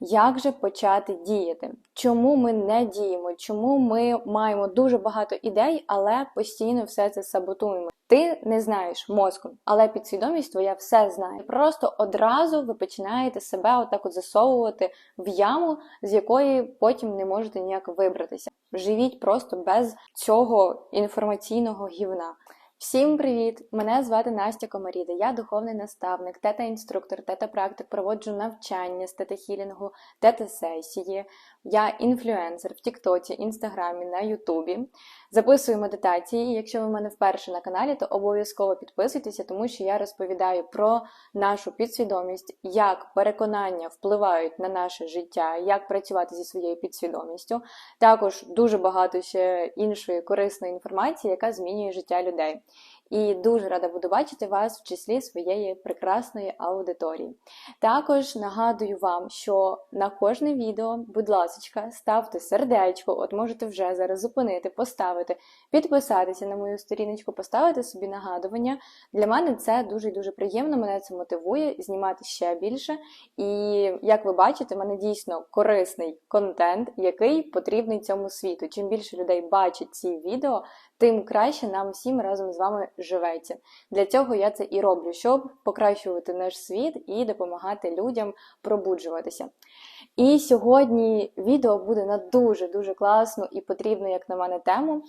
Як же почати діяти? Чому ми не діємо? Чому ми маємо дуже багато ідей, але постійно все це саботуємо? Ти не знаєш мозком, але підсвідомість твоя все знає. Просто одразу ви починаєте себе отак от засовувати в яму, з якої потім не можете ніяк вибратися. Живіть просто без цього інформаційного гівна. Всім привіт! Мене звати Настя Комаріда. Я духовний наставник, тета-інструктор, тета-практик, проводжу навчання з тета-хілінгу, тета-сесії. Я інфлюенсер в Тіктоці, Інстаграмі, на Ютубі. Записую медитації. Якщо ви в мене вперше на каналі, то обов'язково підписуйтеся, тому що я розповідаю про нашу підсвідомість, як переконання впливають на наше життя, як працювати зі своєю підсвідомістю. Також дуже багато ще іншої корисної інформації, яка змінює життя людей. І дуже рада буду бачити вас в числі своєї прекрасної аудиторії. Також нагадую вам, що на кожне відео, будь ласка, ставте сердечко, от можете вже зараз зупинити, поставити, підписатися на мою сторіночку, поставити собі нагадування. Для мене це дуже дуже приємно, мене це мотивує знімати ще більше. І як ви бачите, в мене дійсно корисний контент, який потрібний цьому світу. Чим більше людей бачить ці відео, тим краще нам всім разом з вами живеться. Для цього я це і роблю, щоб покращувати наш світ і допомагати людям пробуджуватися. І сьогодні відео буде на дуже-дуже класну і потрібну, як на мене, тему.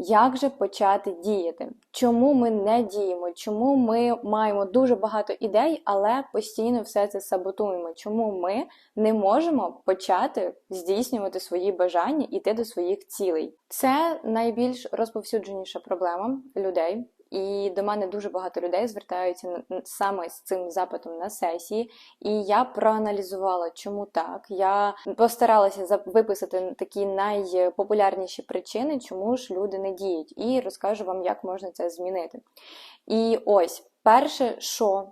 Як же почати діяти? Чому ми не діємо? Чому ми маємо дуже багато ідей, але постійно все це саботуємо? Чому ми не можемо почати здійснювати свої бажання іти до своїх цілей? Це найбільш розповсюдженіша проблема людей. І до мене дуже багато людей звертаються саме з цим запитом на сесії, і я проаналізувала, чому так. Я постаралася виписати такі найпопулярніші причини, чому ж люди не діють, і розкажу вам, як можна це змінити. І ось перше, що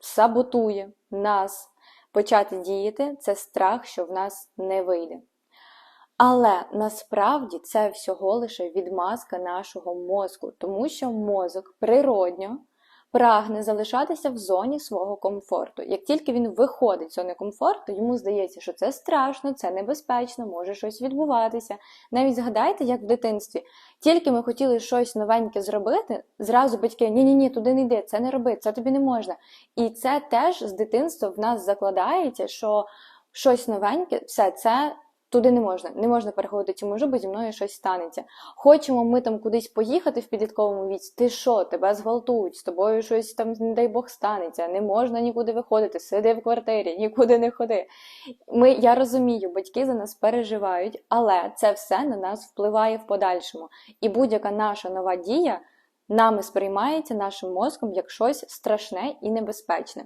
саботує нас почати діяти, це страх, що в нас не вийде. Але насправді це всього лише відмазка нашого мозку, тому що мозок природньо прагне залишатися в зоні свого комфорту. Як тільки він виходить з зони комфорту, йому здається, що це страшно, це небезпечно, може щось відбуватися. Навіть згадайте, як в дитинстві. Тільки ми хотіли щось новеньке зробити, зразу батьки ні-ні, ні туди не йди, це не роби, це тобі не можна. І це теж з дитинства в нас закладається, що щось новеньке, все це. Туди не можна, не можна переходити цю межу, бо зі мною щось станеться. Хочемо ми там кудись поїхати в підлітковому віці. Ти що, тебе зґвалтують, з тобою щось там, не дай Бог, станеться, не можна нікуди виходити, сиди в квартирі, нікуди не ходи. Ми, Я розумію, батьки за нас переживають, але це все на нас впливає в подальшому. І будь-яка наша нова дія нами сприймається нашим мозком як щось страшне і небезпечне.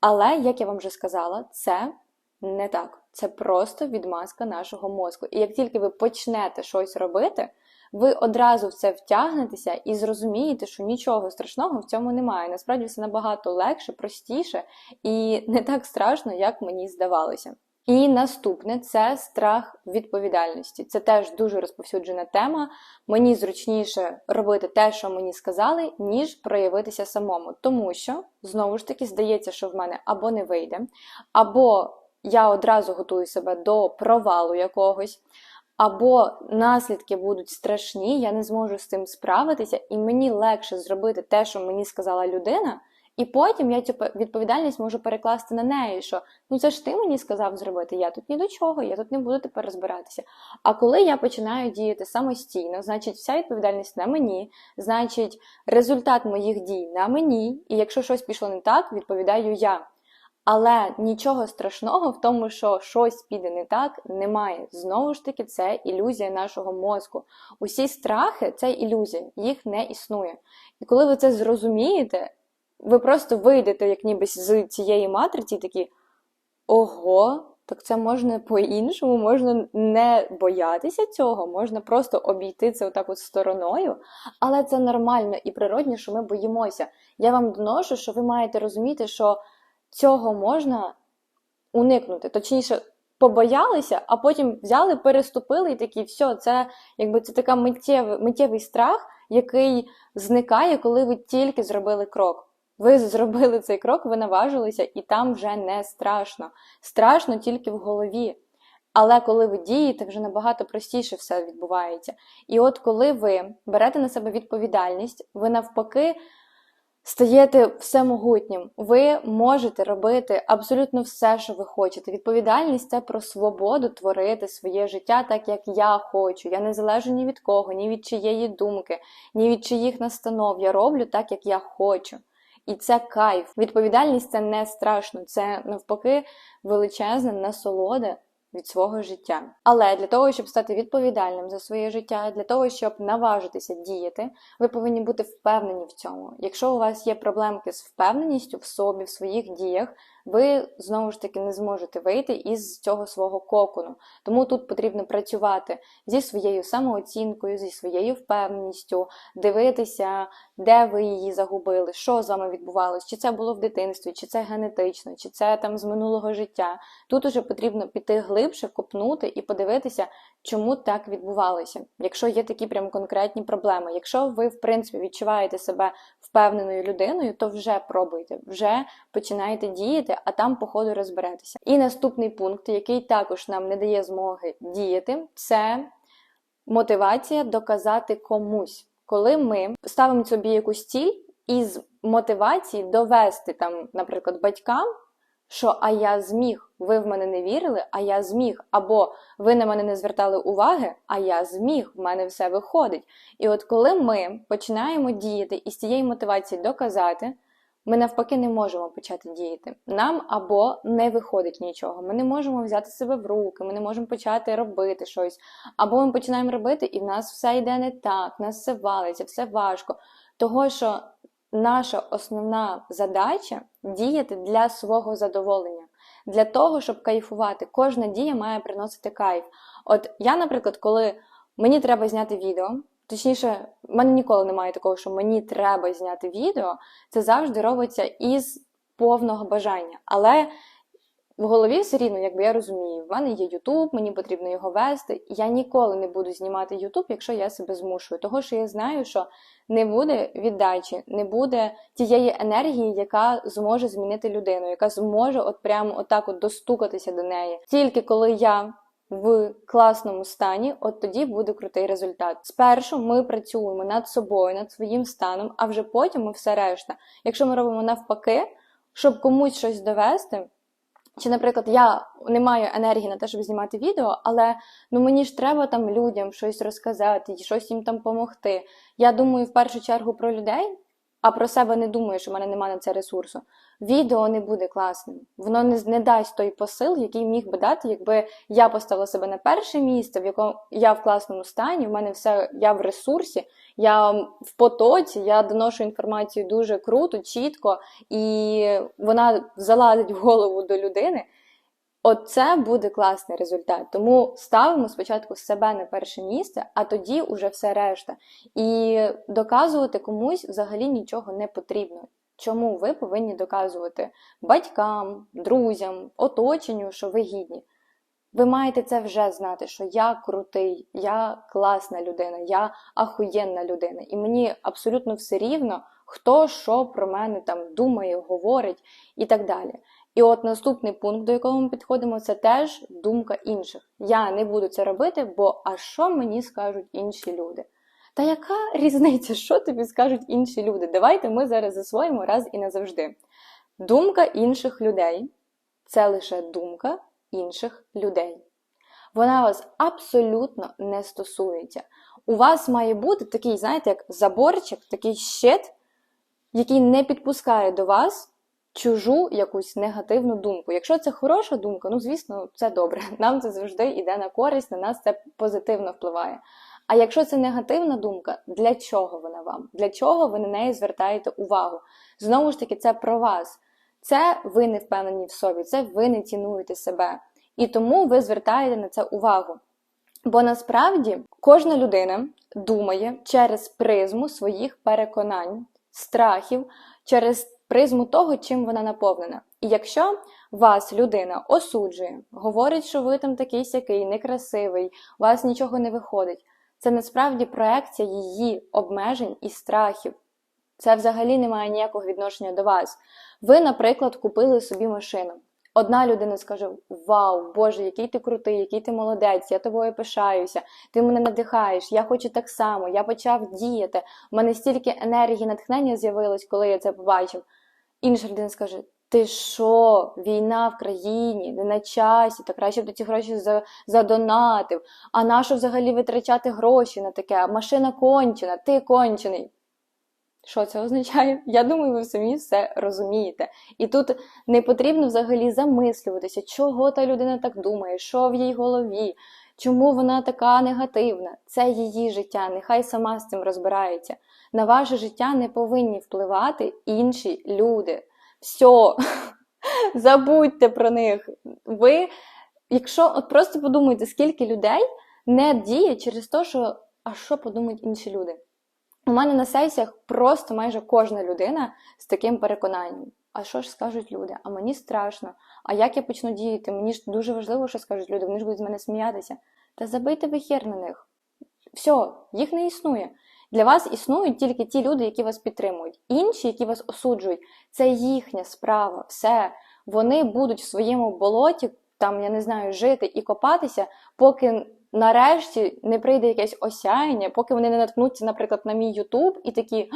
Але, як я вам вже сказала, це не так. Це просто відмазка нашого мозку. І як тільки ви почнете щось робити, ви одразу в це втягнетеся і зрозумієте, що нічого страшного в цьому немає. Насправді все набагато легше, простіше і не так страшно, як мені здавалося. І наступне це страх відповідальності. Це теж дуже розповсюджена тема. Мені зручніше робити те, що мені сказали, ніж проявитися самому. Тому що, знову ж таки, здається, що в мене або не вийде, або я одразу готую себе до провалу якогось, або наслідки будуть страшні, я не зможу з цим справитися, і мені легше зробити те, що мені сказала людина. І потім я цю відповідальність можу перекласти на неї, що ну це ж ти мені сказав зробити, я тут ні до чого, я тут не буду тепер розбиратися. А коли я починаю діяти самостійно, значить вся відповідальність на мені, значить результат моїх дій на мені, і якщо щось пішло не так, відповідаю я. Але нічого страшного в тому, що щось піде не так, немає. Знову ж таки, це ілюзія нашого мозку. Усі страхи це ілюзія, їх не існує. І коли ви це зрозумієте, ви просто вийдете, як ніби з цієї матриці, такі ого, так це можна по-іншому, можна не боятися цього, можна просто обійти це отак от стороною. Але це нормально і природно, що ми боїмося. Я вам доношу, що ви маєте розуміти, що цього можна уникнути. Точніше, побоялися, а потім взяли, переступили і такі, все, це якби це така миттєвий, миттєвий страх, який зникає, коли ви тільки зробили крок. Ви зробили цей крок, ви наважилися, і там вже не страшно. Страшно тільки в голові. Але коли ви дієте, вже набагато простіше все відбувається. І от коли ви берете на себе відповідальність, ви навпаки стаєте всемогутнім. Ви можете робити абсолютно все, що ви хочете. Відповідальність це про свободу творити своє життя так, як я хочу. Я не залежу ні від кого, ні від чиєї думки, ні від чиїх настанов. Я роблю так, як я хочу. І це кайф. Відповідальність це не страшно, це навпаки величезна насолода від свого життя. Але для того, щоб стати відповідальним за своє життя, для того, щоб наважитися діяти, ви повинні бути впевнені в цьому. Якщо у вас є проблемки з впевненістю в собі, в своїх діях, ви знову ж таки не зможете вийти із цього свого кокону. Тому тут потрібно працювати зі своєю самооцінкою, зі своєю впевненістю, дивитися, де ви її загубили, що з вами відбувалось, чи це було в дитинстві, чи це генетично, чи це там з минулого життя. Тут уже потрібно піти глибше, копнути і подивитися, чому так відбувалося. Якщо є такі прям конкретні проблеми. Якщо ви, в принципі, відчуваєте себе впевненою людиною, то вже пробуйте, вже починайте діяти, а там, по ходу, розберетеся. І наступний пункт, який також нам не дає змоги діяти, це мотивація доказати комусь. Коли ми ставимо собі якусь ціль із мотивації довести там, наприклад, батькам що а я зміг, ви в мене не вірили, а я зміг. Або ви на мене не звертали уваги, а я зміг, в мене все виходить. І от коли ми починаємо діяти і з цієї мотивації доказати, ми навпаки не можемо почати діяти. Нам або не виходить нічого. Ми не можемо взяти себе в руки, ми не можемо почати робити щось. Або ми починаємо робити, і в нас все йде не так, в нас все валиться, все важко. Того, що наша основна задача діяти для свого задоволення, для того, щоб кайфувати. Кожна дія має приносити кайф. От я, наприклад, коли мені треба зняти відео, точніше, в мене ніколи немає такого, що мені треба зняти відео, це завжди робиться із повного бажання. Але в голові все рівно, якби я розумію, в мене є Ютуб, мені потрібно його вести. Я ніколи не буду знімати Ютуб, якщо я себе змушую. Того, що я знаю, що не буде віддачі, не буде тієї енергії, яка зможе змінити людину, яка зможе от прямо отак от достукатися до неї. Тільки коли я. В класному стані, от тоді буде крутий результат. Спершу ми працюємо над собою, над своїм станом, а вже потім ми все решта. Якщо ми робимо навпаки, щоб комусь щось довести, чи, наприклад, я не маю енергії на те, щоб знімати відео, але ну мені ж треба там людям щось розказати, щось їм там допомогти. Я думаю в першу чергу про людей, а про себе не думаю, що в мене немає на це ресурсу. Відео не буде класним. Воно не, не дасть той посил, який міг би дати, якби я поставила себе на перше місце, в якому я в класному стані, в мене все, я в ресурсі, я в потоці, я доношу інформацію дуже круто, чітко, і вона залазить в голову до людини. Оце буде класний результат. Тому ставимо спочатку себе на перше місце, а тоді уже все решта. І доказувати комусь взагалі нічого не потрібно. Чому ви повинні доказувати батькам, друзям, оточенню, що ви гідні? Ви маєте це вже знати, що я крутий, я класна людина, я ахуєнна людина. І мені абсолютно все рівно, хто що про мене там думає, говорить і так далі. І от наступний пункт, до якого ми підходимо, це теж думка інших. Я не буду це робити, бо а що мені скажуть інші люди? Та яка різниця, що тобі скажуть інші люди? Давайте ми зараз засвоїмо раз і назавжди. Думка інших людей це лише думка інших людей. Вона вас абсолютно не стосується. У вас має бути такий, знаєте, як заборчик, такий щит, який не підпускає до вас чужу якусь негативну думку. Якщо це хороша думка, ну звісно, це добре. Нам це завжди йде на користь, на нас це позитивно впливає. А якщо це негативна думка, для чого вона вам? Для чого ви на неї звертаєте увагу? Знову ж таки, це про вас. Це ви не впевнені в собі, це ви не цінуєте себе. І тому ви звертаєте на це увагу. Бо насправді кожна людина думає через призму своїх переконань, страхів, через призму того, чим вона наповнена. І якщо вас людина осуджує, говорить, що ви там такий сякий, некрасивий, у вас нічого не виходить, це насправді проекція її обмежень і страхів. Це взагалі не має ніякого відношення до вас. Ви, наприклад, купили собі машину. Одна людина скаже: Вау, Боже, який ти крутий, який ти молодець, я тобою пишаюся, ти мене надихаєш, я хочу так само, я почав діяти. У мене стільки енергії, натхнення з'явилось, коли я це побачив. Інша людина скаже: Ти що, війна в країні, не на часі, та краще б ти ці гроші задонатив. А нащо взагалі витрачати гроші на таке? Машина кончена, ти кончений. Що це означає? Я думаю, ви самі все розумієте. І тут не потрібно взагалі замислюватися, чого та людина так думає, що в її голові, чому вона така негативна. Це її життя, нехай сама з цим розбирається. На ваше життя не повинні впливати інші люди. Все, забудьте про них. Ви, якщо от просто подумайте, скільки людей не діє через те, що а що подумають інші люди. У мене на сесіях просто майже кожна людина з таким переконанням. А що ж скажуть люди? А мені страшно. А як я почну діяти? Мені ж дуже важливо, що скажуть люди, вони ж будуть з мене сміятися. Та забийте ви хер на них. Все, їх не існує. Для вас існують тільки ті люди, які вас підтримують. Інші, які вас осуджують, це їхня справа, все. Вони будуть в своєму болоті, там, я не знаю, жити і копатися, поки нарешті не прийде якесь осяяння, поки вони не наткнуться, наприклад, на мій Ютуб і такі.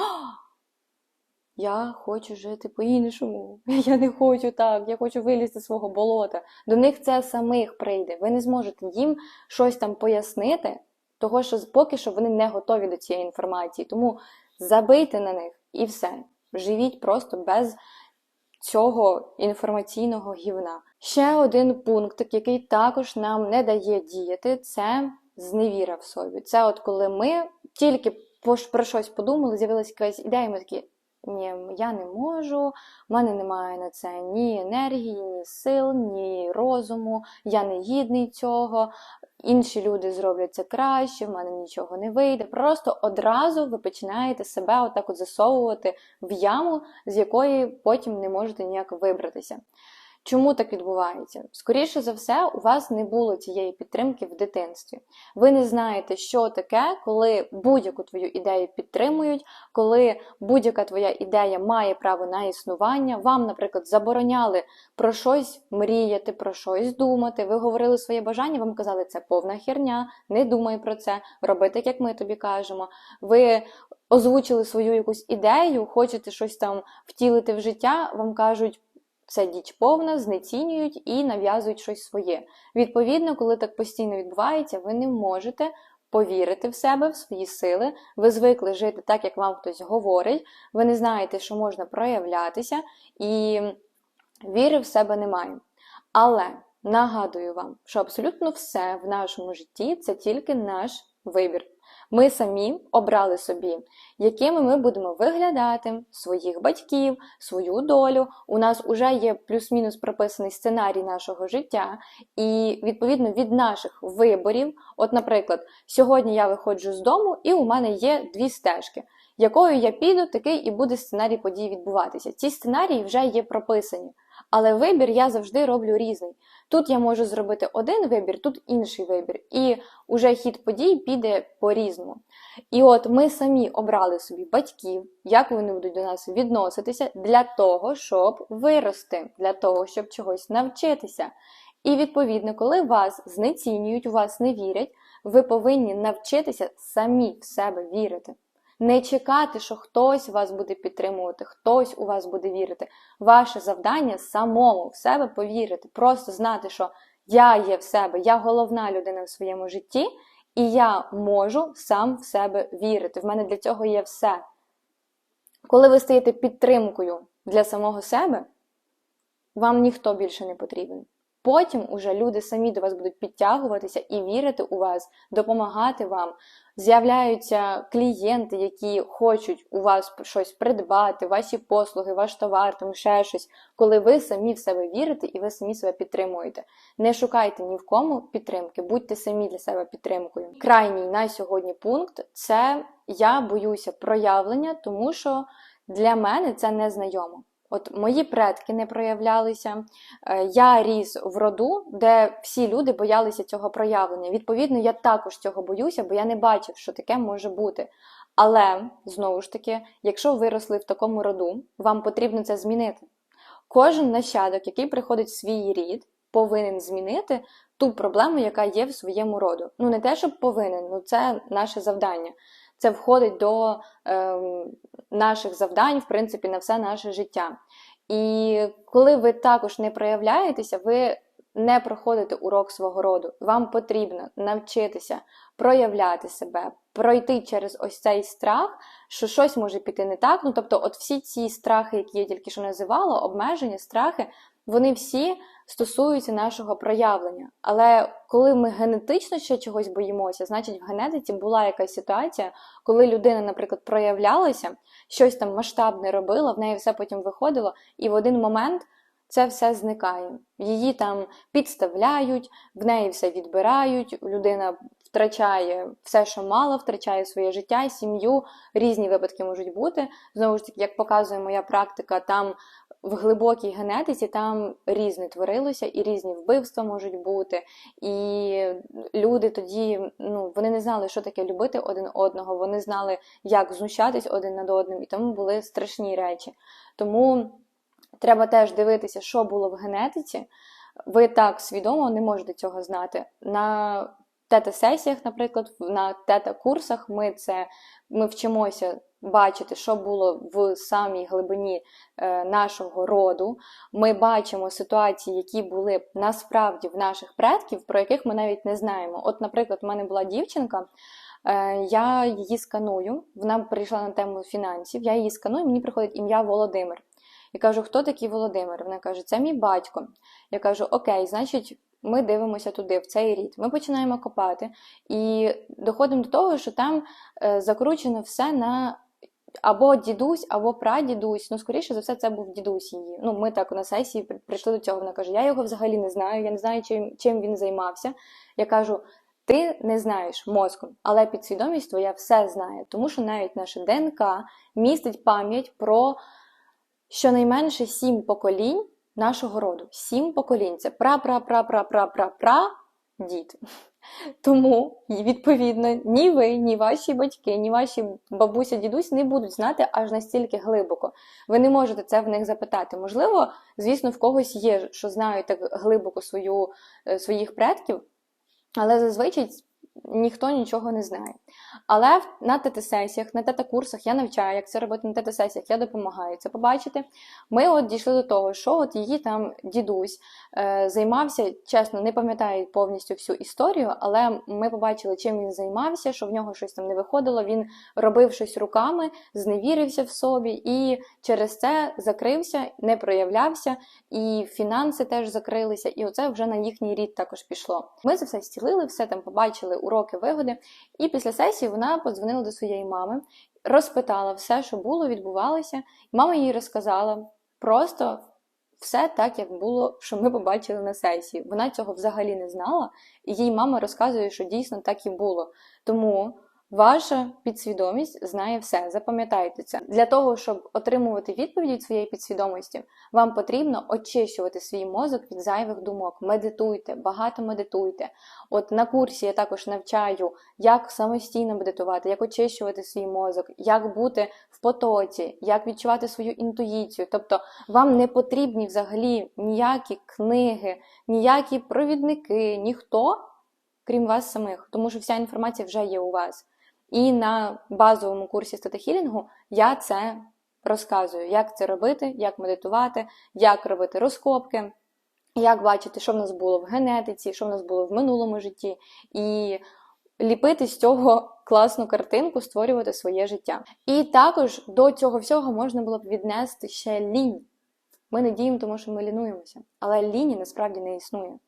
Я хочу жити по-іншому. Я не хочу так, я хочу вилізти з свого болота. До них це самих прийде. Ви не зможете їм щось там пояснити, того що поки що вони не готові до цієї інформації. Тому забийте на них і все. Живіть просто без цього інформаційного гівна. Ще один пункт, який також нам не дає діяти, це зневіра в собі. Це от коли ми тільки про щось подумали, з'явилася якась ідея, і ми такі. Ні, я не можу, в мене немає на це ні енергії, ні сил, ні розуму, я не гідний цього, інші люди зроблять це краще, в мене нічого не вийде. Просто одразу ви починаєте себе отак от засовувати в яму, з якої потім не можете ніяк вибратися. Чому так відбувається? Скоріше за все, у вас не було цієї підтримки в дитинстві. Ви не знаєте, що таке, коли будь-яку твою ідею підтримують, коли будь-яка твоя ідея має право на існування. Вам, наприклад, забороняли про щось мріяти, про щось думати. Ви говорили своє бажання, вам казали, це повна херня, не думай про це, роби так, як ми тобі кажемо. Ви озвучили свою якусь ідею, хочете щось там втілити в життя, вам кажуть. Це діч повна, знецінюють і нав'язують щось своє. Відповідно, коли так постійно відбувається, ви не можете повірити в себе, в свої сили. Ви звикли жити так, як вам хтось говорить. Ви не знаєте, що можна проявлятися, і віри в себе немає. Але нагадую вам, що абсолютно все в нашому житті це тільки наш вибір. Ми самі обрали собі, якими ми будемо виглядати, своїх батьків, свою долю. У нас вже є плюс-мінус прописаний сценарій нашого життя, і відповідно від наших виборів, от, наприклад, сьогодні я виходжу з дому, і у мене є дві стежки. Якою я піду, такий і буде сценарій подій відбуватися. Ці сценарії вже є прописані, але вибір я завжди роблю різний. Тут я можу зробити один вибір, тут інший вибір, і уже хід подій піде по-різному. І от ми самі обрали собі батьків, як вони будуть до нас відноситися для того, щоб вирости, для того, щоб чогось навчитися. І відповідно, коли вас знецінюють, у вас не вірять, ви повинні навчитися самі в себе вірити. Не чекати, що хтось вас буде підтримувати, хтось у вас буде вірити. Ваше завдання самому в себе повірити, просто знати, що я є в себе, я головна людина в своєму житті, і я можу сам в себе вірити. В мене для цього є все. Коли ви стаєте підтримкою для самого себе, вам ніхто більше не потрібен. Потім уже люди самі до вас будуть підтягуватися і вірити у вас, допомагати вам. З'являються клієнти, які хочуть у вас щось придбати, ваші послуги, ваш товар, там ще щось, коли ви самі в себе вірите і ви самі себе підтримуєте. Не шукайте ні в кому підтримки, будьте самі для себе підтримкою. Крайній на сьогодні пункт це я боюся проявлення, тому що для мене це незнайомо. От мої предки не проявлялися. Е, Я ріс в роду, де всі люди боялися цього проявлення. Відповідно, я також цього боюся, бо я не бачив, що таке може бути. Але знову ж таки, якщо ви росли в такому роду, вам потрібно це змінити. Кожен нащадок, який приходить в свій рід, повинен змінити ту проблему, яка є в своєму роду. Ну не те, щоб повинен, ну це наше завдання. Це входить до ем, наших завдань, в принципі, на все наше життя. І коли ви також не проявляєтеся, ви не проходите урок свого роду. Вам потрібно навчитися проявляти себе, пройти через ось цей страх, що щось може піти не так. Ну тобто, от всі ці страхи, які я тільки що називала, обмеження, страхи, вони всі стосуються нашого проявлення. Але коли ми генетично ще чогось боїмося, значить в генетиці була якась ситуація, коли людина, наприклад, проявлялася, щось там масштабне робила, в неї все потім виходило, і в один момент. Це все зникає. Її там підставляють, в неї все відбирають, людина втрачає все, що мала, втрачає своє життя, сім'ю. Різні випадки можуть бути. Знову ж таки, як показує моя практика, там в глибокій генетиці там різне творилося, і різні вбивства можуть бути. І люди тоді ну, вони не знали, що таке любити один одного, вони знали, як знущатись один над одним, і тому були страшні речі. Тому треба теж дивитися, що було в генетиці. Ви так свідомо не можете цього знати. На тета-сесіях, наприклад, на тета-курсах ми це ми вчимося бачити, що було в самій глибині е, нашого роду. Ми бачимо ситуації, які були насправді в наших предків, про яких ми навіть не знаємо. От, наприклад, в мене була дівчинка. е, Я її сканую, вона прийшла на тему фінансів, я її сканую, мені приходить ім'я Володимир. Я кажу, хто такий Володимир? Вона каже, це мій батько. Я кажу, окей, значить, ми дивимося туди, в цей рід. Ми починаємо копати і доходимо до того, що там е, закручено все на або дідусь, або прадідусь. Ну, скоріше за все, це був дідусь її. Ну, ми так на сесії прийшли до цього. Вона каже: Я його взагалі не знаю, я не знаю, чим, чим він займався. Я кажу. Ти не знаєш мозком, але підсвідомість твоя все знає, тому що навіть наше ДНК містить пам'ять про щонайменше сім поколінь нашого роду. Сім поколінь це пра-пра-пра-пра-пра-пра-пра дід. Тому, відповідно, ні ви, ні ваші батьки, ні ваші бабуся, дідусь не будуть знати аж настільки глибоко. Ви не можете це в них запитати. Можливо, звісно, в когось є, що знають так глибоко свою, е, своїх предків, але зазвичай ніхто нічого не знає. Але на тет-сесіях, на тета-курсах я навчаю, як це робити на тет-сесіях, я допомагаю це побачити. Ми от дійшли до того, що от її там дідусь е, займався, чесно, не пам'ятаю повністю всю історію, але ми побачили, чим він займався, що в нього щось там не виходило. Він робив щось руками, зневірився в собі і через це закрився, не проявлявся, і фінанси теж закрилися. І оце вже на їхній рід також пішло. Ми це все зцілили, все там побачили, уроки, вигоди. І після сесії вона подзвонила до своєї мами, розпитала все, що було, відбувалося. Мама їй розказала просто все так, як було, що ми побачили на сесії. Вона цього взагалі не знала, і їй мама розказує, що дійсно так і було. Тому ваша підсвідомість знає все. Запам'ятайте це. Для того, щоб отримувати відповіді від своєї підсвідомості, вам потрібно очищувати свій мозок від зайвих думок. Медитуйте, багато медитуйте. От на курсі я також навчаю, як самостійно медитувати, як очищувати свій мозок, як бути в потоці, як відчувати свою інтуїцію. Тобто вам не потрібні взагалі ніякі книги, ніякі провідники, ніхто, крім вас самих, тому що вся інформація вже є у вас. І на базовому курсі статехілінгу я це розказую, як це робити, як медитувати, як робити розкопки, як бачити, що в нас було в генетиці, що в нас було в минулому житті, і ліпити з цього класну картинку, створювати своє життя. І також до цього всього можна було б віднести ще лінь. Ми не діємо, тому що ми лінуємося, але ліні насправді не існує.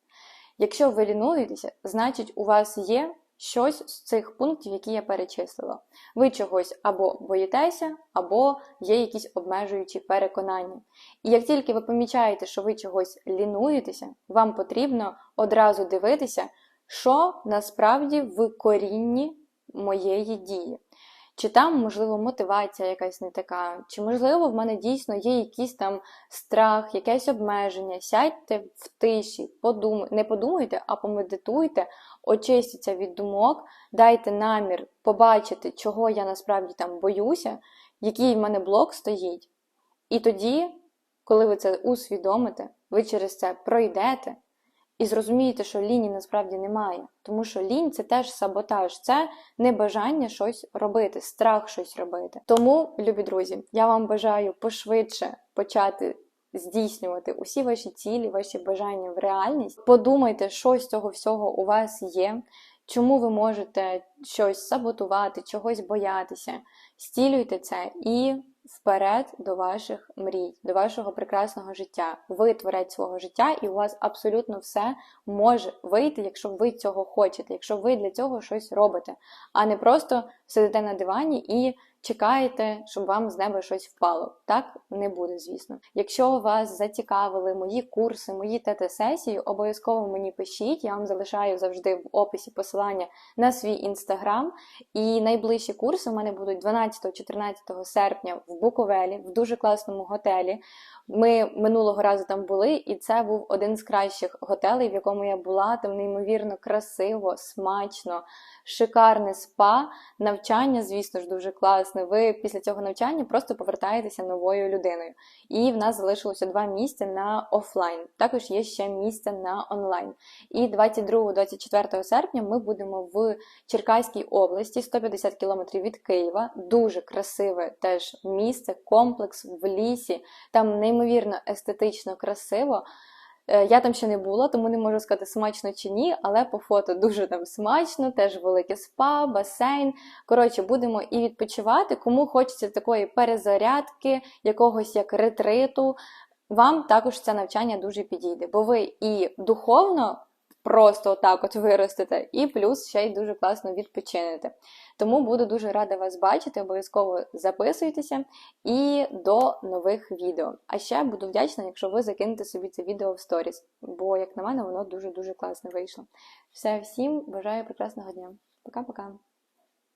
Якщо ви лінуєтеся, значить у вас є щось з цих пунктів, які я перечислила. Ви чогось або боїтеся, або є якісь обмежуючі переконання. І як тільки ви помічаєте, що ви чогось лінуєтеся, вам потрібно одразу дивитися, що насправді в корінні моєї дії. Чи там, можливо, мотивація якась не така, чи, можливо, в мене дійсно є якийсь там страх, якесь обмеження. Сядьте в тиші, подумайте, не подумайте, а помедитуйте, очистіться від думок, дайте намір побачити, чого я насправді там боюся, який в мене блок стоїть. І тоді, коли ви це усвідомите, ви через це пройдете і зрозумієте, що ліні насправді немає. Тому що лінь це теж саботаж, це небажання щось робити, страх щось робити. Тому, любі друзі, я вам бажаю пошвидше почати. Здійснювати усі ваші цілі, ваші бажання в реальність. Подумайте, що з цього всього у вас є, чому ви можете щось саботувати, чогось боятися. Стілюйте це і вперед до ваших мрій, до вашого прекрасного життя. Ви творець свого життя, і у вас абсолютно все може вийти, якщо ви цього хочете, якщо ви для цього щось робите, а не просто сидите на дивані і чекаєте, щоб вам з неба щось впало. Так не буде, звісно. Якщо вас зацікавили мої курси, мої тет-сесії, обов'язково мені пишіть. Я вам залишаю завжди в описі посилання на свій інстаграм. І найближчі курси у мене будуть 12-14 серпня в Буковелі, в дуже класному готелі. Ми минулого разу там були, і це був один з кращих готелей, в якому я була. Там неймовірно красиво, смачно, шикарне спа, навчання, звісно ж, дуже класне. Ви після цього навчання просто повертаєтеся новою людиною. І в нас залишилося два місця на офлайн. Також є ще місце на онлайн. І 22-24 серпня ми будемо в Черкаській області, 150 км від Києва. Дуже красиве теж місце, комплекс в лісі. Там неймовірно естетично красиво. Е, Я там ще не була, тому не можу сказати, смачно чи ні, але по фото дуже там смачно, теж велике спа, басейн. Коротше, будемо і відпочивати. Кому хочеться такої перезарядки, якогось як ретриту, вам також це навчання дуже підійде, бо ви і духовно просто отак от виростете, і плюс ще й дуже класно відпочинете. Тому буду дуже рада вас бачити, обов'язково записуйтеся і до нових відео. А ще буду вдячна, якщо ви закинете собі це відео в сторіс, бо, як на мене, воно дуже-дуже класно вийшло. Все, всім бажаю прекрасного дня. Пока-пока.